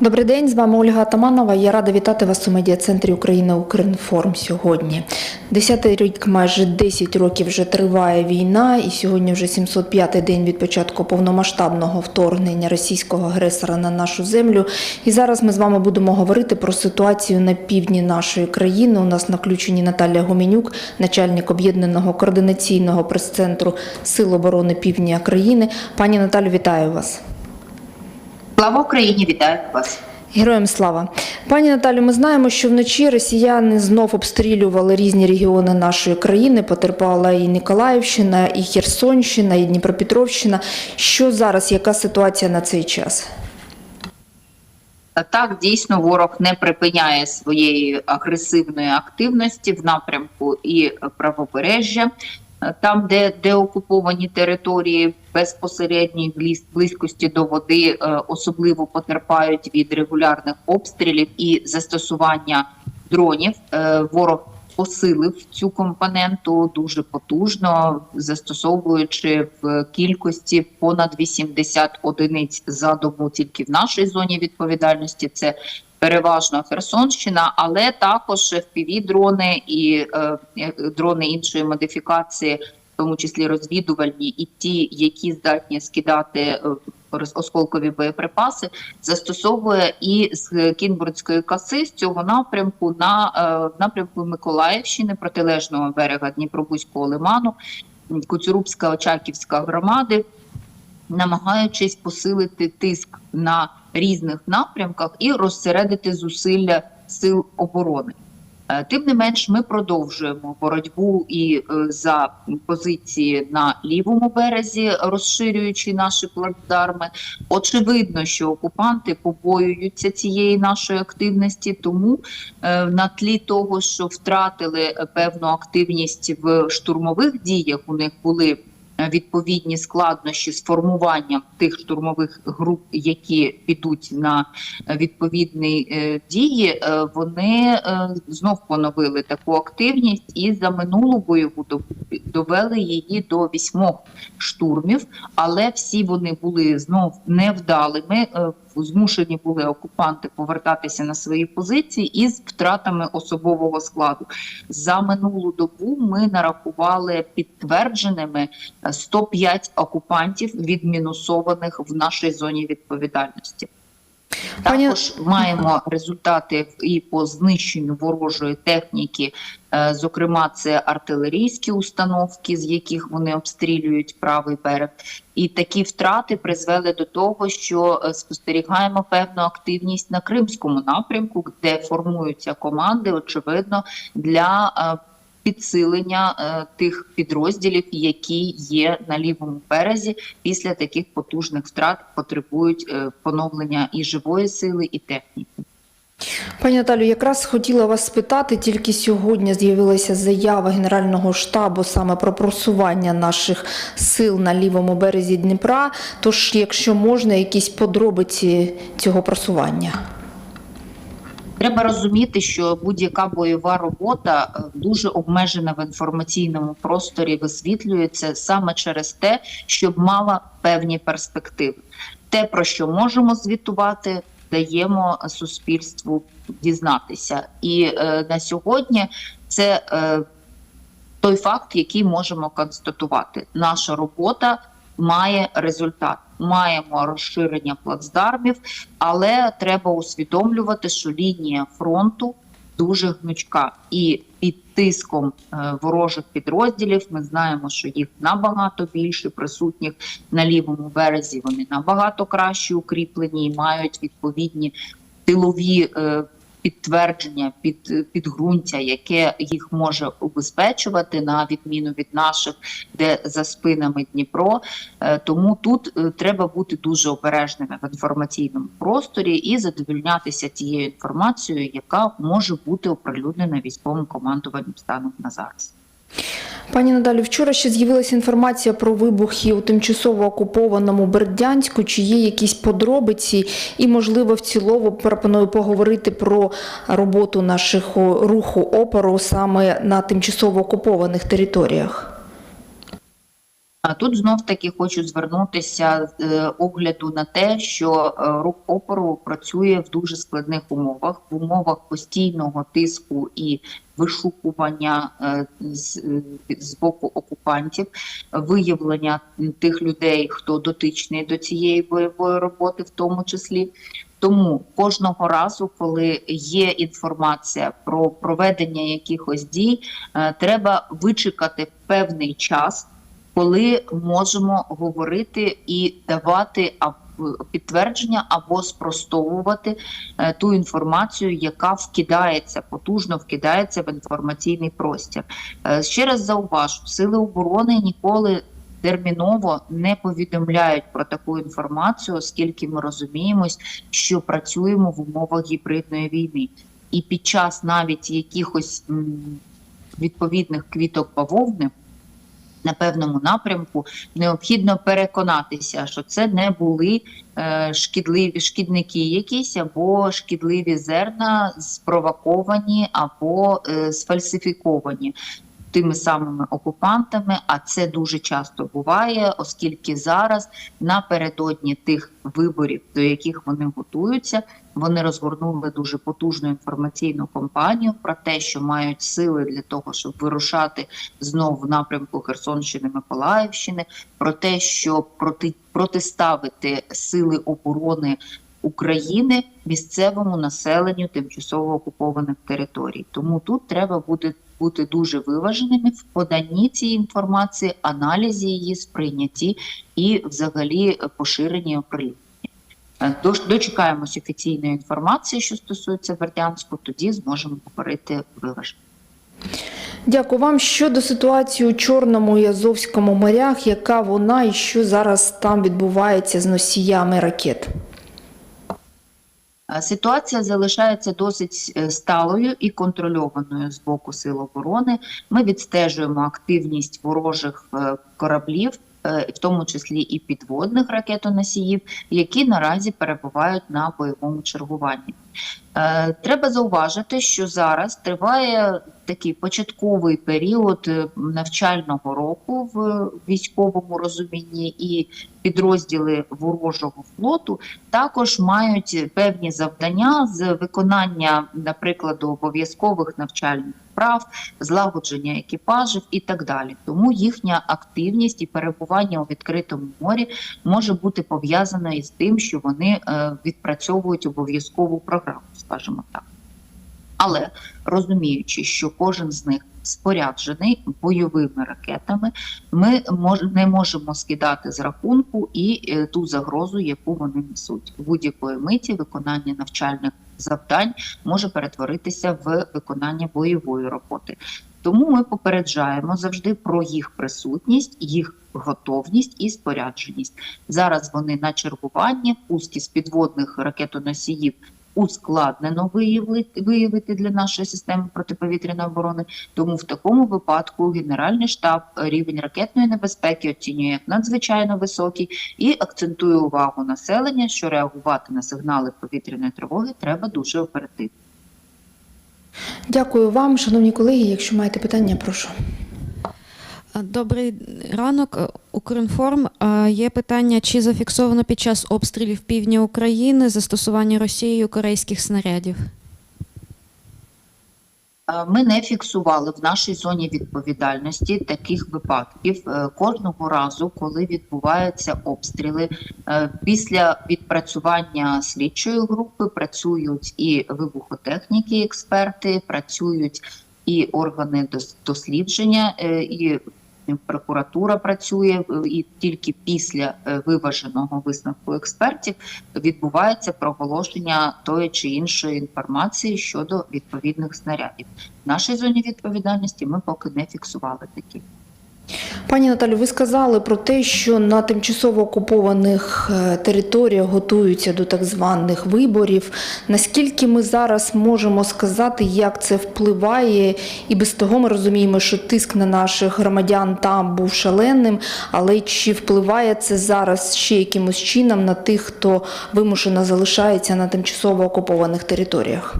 Добрий день, з вами Ольга Атаманова. Я рада вітати вас у медіа-центрі Україна Укрінформ сьогодні. Десятий рік, майже 10 років вже триває війна, і сьогодні вже 705-й день від початку повномасштабного вторгнення російського агресора на нашу землю. І зараз ми з вами будемо говорити про ситуацію на півдні нашої країни. У нас на включенні Наталія Гомінюк, начальник об'єднаного координаційного прес-центру Сил оборони Півдня країни. Пані Наталю, вітаю вас. Слава Україні, вітаю вас. Героям слава, пані Наталю. Ми знаємо, що вночі росіяни знов обстрілювали різні регіони нашої країни. Потерпала і Ніколаївщина, і Херсонщина, і Дніпропетровщина. Що зараз? Яка ситуація на цей час? Так, дійсно, ворог не припиняє своєї агресивної активності в напрямку і правобережжя. Там, де, де окуповані території безпосередньої близькості до води, е, особливо потерпають від регулярних обстрілів і застосування дронів. Е, Ворог посилив цю компоненту дуже потужно, застосовуючи в кількості понад 80 одиниць за добу тільки в нашій зоні відповідальності. Це переважно Херсонщина, але також fpv дрони і е, дрони іншої модифікації, в тому числі розвідувальні, і ті, які здатні скидати е, осколкові боєприпаси, застосовує і з Кінбурдської коси з цього напрямку на е, напрямку Миколаївщини, протилежного берега Дніпробузького лиману, Куцюрубська Очаківська громади намагаючись посилити тиск на різних напрямках і розсередити зусилля сил оборони. Е, Тим не менш, ми продовжуємо боротьбу і е, за позиції на лівому березі, розширюючи наші плацдарми. Очевидно, що окупанти побоюються цієї нашої активності, тому е, на тлі того, що втратили певну активність в штурмових діях, у них були відповідні складнощі з формуванням тих штурмових груп, які підуть на відповідні е, дії, е, вони е, знов поновили таку активність і за минулу бойову добу довели її до вісьмох штурмів, але всі вони були знов невдалими. е, Змушені були окупанти повертатися на свої позиції із втратами особового складу. За минулу добу ми нарахували підтвердженими е, 105 окупантів відмінусованих в нашій зоні відповідальності. Також маємо результати і по знищенню ворожої техніки, е, зокрема, це артилерійські установки, з яких вони обстрілюють правий берег. І такі втрати призвели до того, що е, спостерігаємо певну активність на кримському напрямку, де формуються команди, очевидно, для е, підсилення е, тих підрозділів, які є на лівому березі, після таких потужних втрат потребують е, поновлення і живої сили, і техніки. Пані Наталю, якраз хотіла вас спитати, тільки сьогодні з'явилася заява Генерального штабу саме про просування наших сил на лівому березі Дніпра. Тож, якщо можна, якісь подробиці цього просування. Треба розуміти, що будь-яка бойова робота е, дуже обмежена в інформаційному просторі, висвітлюється саме через те, щоб мала певні перспективи. Те, про що можемо звітувати, даємо суспільству дізнатися. І е, на сьогодні це е, той факт, який можемо констатувати. Наша робота має результат. Маємо розширення плацдармів, але треба усвідомлювати, що лінія фронту дуже гнучка, і під тиском е, ворожих підрозділів ми знаємо, що їх набагато більше присутніх на лівому березі. Вони набагато краще укріплені і мають відповідні тилові е, підтвердження, під підґрунтя, яке їх може убезпечувати на відміну від наших, де за спинами Дніпро. Е, Тому тут е, треба бути дуже обережними в інформаційному просторі і задовільнятися тією інформацією, яка може бути оприлюднена військовим командуванням станом на зараз. Пані Надалі, вчора ще з'явилася інформація про вибухи у тимчасово окупованому Бердянську. Чи є якісь подробиці? І, можливо, в цілому пропоную поговорити про роботу нашого руху опору саме на тимчасово окупованих територіях. А тут знов таки хочу звернутися з е, огляду на те, що е, рух опору працює в дуже складних умовах, в умовах постійного тиску і вишукування е, з, боку окупантів, виявлення тих людей, хто дотичний до цієї бойової роботи, в тому числі. Тому кожного разу, коли є інформація про проведення якихось дій, треба вичекати певний час, коли можемо говорити і давати підтвердження або спростовувати е, ту інформацію, яка вкидається, потужно вкидається в інформаційний простір. Е, Ще раз зауважу, сили оборони ніколи терміново не повідомляють про таку інформацію, оскільки ми розуміємось, що працюємо в умовах гібридної війни. І під час навіть якихось відповідних квіток бавовни на певному напрямку необхідно переконатися, що це не були е, шкідливі шкідники, якісь або шкідливі зерна спровоковані або е, сфальсифіковані. Тими самими окупантами, а це дуже часто буває, оскільки зараз напередодні тих виборів, до яких вони готуються, вони розгорнули дуже потужну інформаційну кампанію про те, що мають сили для того, щоб вирушати знову в напрямку Херсонщини Миколаївщини, про те, що проти протиставити сили оборони України місцевому населенню тимчасово окупованих територій. Тому тут треба буде бути дуже виваженими в поданні цієї інформації, аналізі її, сприйнятті і, взагалі, поширенні оприлюдненні. Е, Дочекаємось офіційної інформації, що стосується Бердянську, тоді зможемо говорити виважено. Дякую вам. Щодо ситуації у Чорному і Азовському морях, яка вона і що зараз там відбувається з носіями ракет? Е, Ситуація залишається досить е, сталою і контрольованою з боку сил оборони. Ми відстежуємо активність ворожих е, кораблів, в тому числі і підводних ракетоносіїв, які наразі перебувають на бойовому чергуванні. Е, Треба зауважити, що зараз триває такий початковий період е, навчального року в військовому розумінні, і підрозділи ворожого флоту також мають певні завдання з виконання, наприклад, обов'язкових навчальних прав, злагодження екіпажів і так далі. Тому їхня активність і перебування у відкритому морі може бути пов'язана із тим, що вони е, відпрацьовують обов'язкову програму, скажімо так. Але розуміючи, що кожен з них споряджений бойовими ракетами, ми не можемо скидати з рахунку і е, ту загрозу, яку вони несуть. В будь-якої миті виконання навчальних завдань може перетворитися в виконання бойової роботи. Тому ми попереджаємо завжди про їх присутність, їх готовність і спорядженість. Зараз вони на чергуванні, пуски з підводних ракетоносіїв ускладнено виявити, виявити для нашої системи протиповітряної оборони. Тому в такому випадку Генеральний штаб рівень ракетної небезпеки оцінює як надзвичайно високий і акцентує увагу населення, що реагувати на сигнали повітряної тривоги треба дуже оперативно. Дякую вам, шановні колеги. Якщо маєте питання, прошу. Добрий ранок, Укрінформ. Є питання, чи зафіксовано під час обстрілів півдня України застосування Росією корейських снарядів? Ми не фіксували в нашій зоні відповідальності таких випадків. Е, Кожного разу, коли відбуваються обстріли, е, після відпрацювання слідчої групи працюють і вибухотехніки, експерти, працюють і органи дослідження, е, і прокуратура працює, е, і тільки після е, виваженого висновку експертів відбувається проголошення тої чи іншої інформації щодо відповідних снарядів. В нашій зоні відповідальності ми поки не фіксували такі. Пані Наталю, ви сказали про те, що на тимчасово окупованих е, територіях готуються до так званих виборів. Наскільки ми зараз можемо сказати, як це впливає, і без того ми розуміємо, що тиск на наших громадян там був шаленим, але чи впливає це зараз ще якимось чином на тих, хто вимушено залишається на тимчасово окупованих територіях?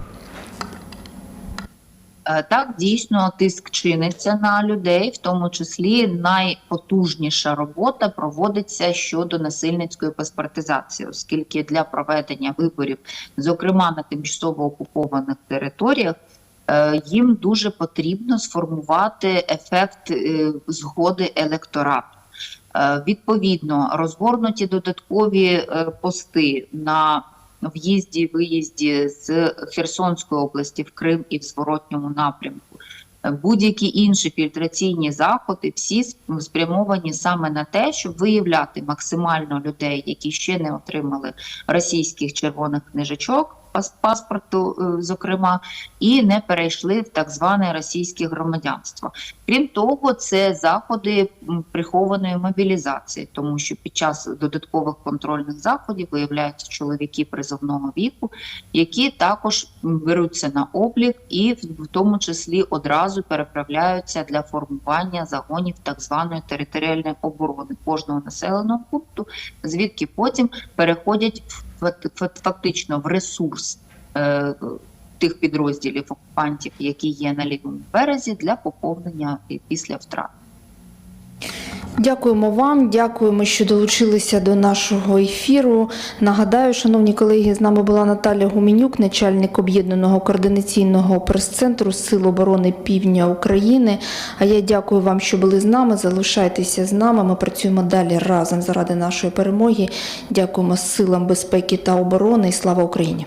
Е, Так, дійсно, тиск чиниться на людей, в тому числі найпотужніша робота проводиться щодо насильницької паспортизації, оскільки для проведення виборів, зокрема на тимчасово окупованих територіях, е, їм дуже потрібно сформувати ефект е, згоди електорату. Відповідно, розгорнуті додаткові пости на в'їзді виїзді з Херсонської області в Крим і в зворотньому напрямку. Будь-які інші фільтраційні заходи всі спрямовані саме на те, щоб виявляти максимально людей, які ще не отримали російських червоних книжечок, паспорту, е, зокрема, і не перейшли в так зване російське громадянство. Крім того, це заходи прихованої мобілізації, тому що під час додаткових контрольних заходів виявляються чоловіки призовного віку, які також беруться на облік і в тому числі одразу переправляються для формування загонів так званої територіальної оборони кожного населеного пункту, звідки потім переходять в- фактично в ресурс. е, Тих підрозділів окупантів, які є на лівому березі, для поповнення після втрат. Дякуємо вам, дякуємо, що долучилися до нашого ефіру. Нагадаю, шановні колеги, з нами була Наталя Гуменюк, начальник об'єднаного координаційного прес-центру Сил оборони Півдня України. А я дякую вам, що були з нами. Залишайтеся з нами. Ми працюємо далі разом заради нашої перемоги. Дякуємо силам безпеки та оборони. І слава Україні!